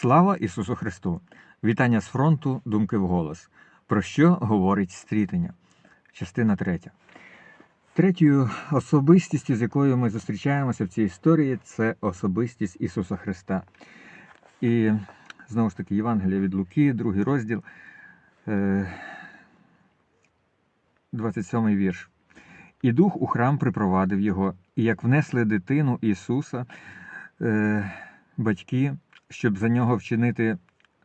Слава Ісусу Христу! Вітання з фронту Думки вголос. Про що говорить стрітення? Частина третя. Третьою особистістю, з якою ми зустрічаємося в цій історії, це особистість Ісуса Христа. І знову ж таки, Євангелія від Луки, другий розділ, е, 27 вірш. І дух у храм припровадив його, і як внесли дитину Ісуса, е, батьки, щоб за нього вчинити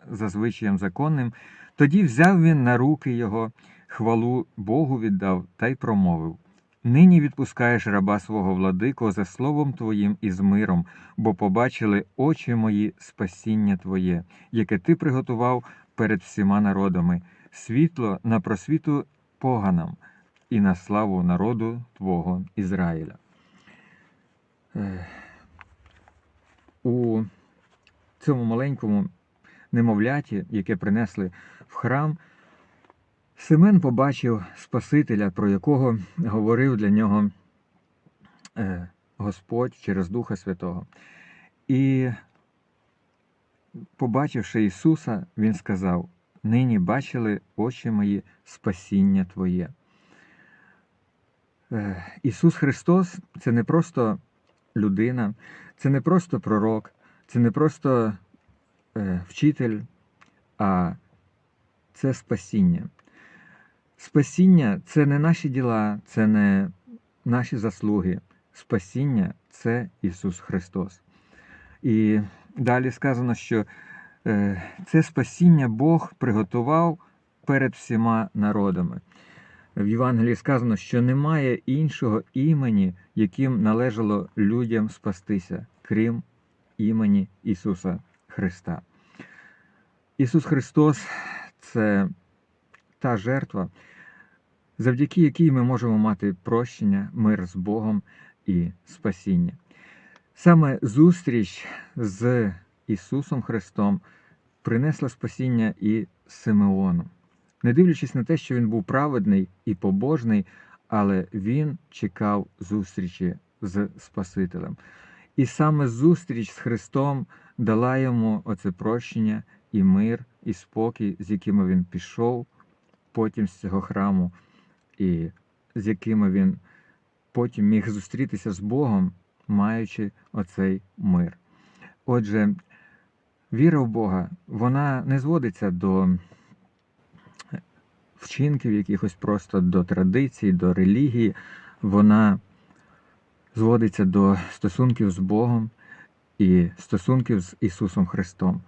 за звичаєм законним, тоді взяв він на руки його, хвалу Богу віддав та й промовив: Нині відпускаєш раба свого владико за словом твоїм і з миром, бо побачили очі мої спасіння Твоє, яке ти приготував перед всіма народами, світло на просвіту поганам і на славу народу Твого Ізраїля. Е, У цьому маленькому немовляті, яке принесли в храм, Семен побачив Спасителя, про якого говорив для нього е, Господь через Духа Святого. І, побачивши Ісуса, Він сказав: Нині бачили очі мої спасіння Твоє. Е, Ісус Христос це не просто людина, це не просто пророк, це не просто е, вчитель, а це спасіння. Спасіння це не наші діла, це не наші заслуги. Спасіння це Ісус Христос. І далі сказано, що е, це спасіння Бог приготував перед всіма народами. В Євангелії сказано, що немає іншого імені, яким належало людям спастися, крім імені Ісуса Христа. Ісус Христос це та жертва, завдяки якій ми можемо мати прощення, мир з Богом і спасіння. Саме зустріч з Ісусом Христом принесла спасіння і Симеону. Не дивлячись на те, що він був праведний і побожний, але він чекав зустрічі з Спасителем. І саме зустріч з Христом дала йому оце прощення і мир, і спокій, з якими він пішов потім з цього храму, і з якими він потім міг зустрітися з Богом, маючи оцей мир. Отже, віра в Бога, вона не зводиться до вчинків, якихось просто до традицій, до релігії, вона зводиться до стосунків з Богом і стосунків з Ісусом Христом.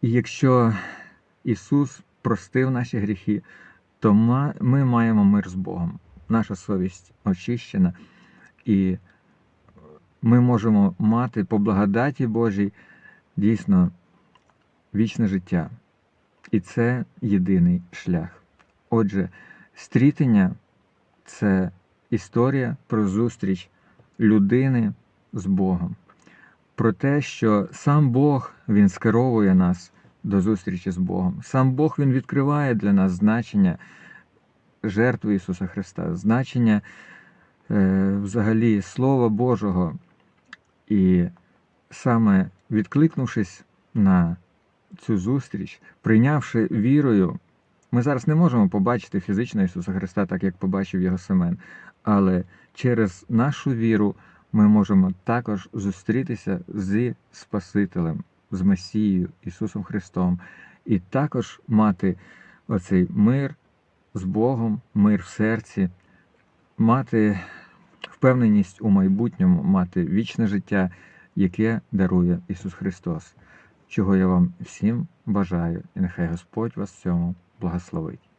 І якщо Ісус простив наші гріхи, то ми маємо мир з Богом. Наша совість очищена, і ми можемо мати по благодаті Божій дійсно вічне життя. І це єдиний шлях. Отже, стрітення це історія про зустріч людини з Богом, про те, що сам Бог Він скеровує нас до зустрічі з Богом. Сам Бог Він відкриває для нас значення жертви Ісуса Христа, значення е, взагалі Слова Божого. І саме відкликнувшись на цю зустріч, прийнявши вірою, ми зараз не можемо побачити фізично Ісуса Христа, так як побачив його Семен, але через нашу віру ми можемо також зустрітися зі Спасителем, з Месією, Ісусом Христом, і також мати оцей мир з Богом, мир в серці, мати впевненість у майбутньому, мати вічне життя, яке дарує Ісус Христос чого я вам всім бажаю, і нехай Господь вас в цьому благословить.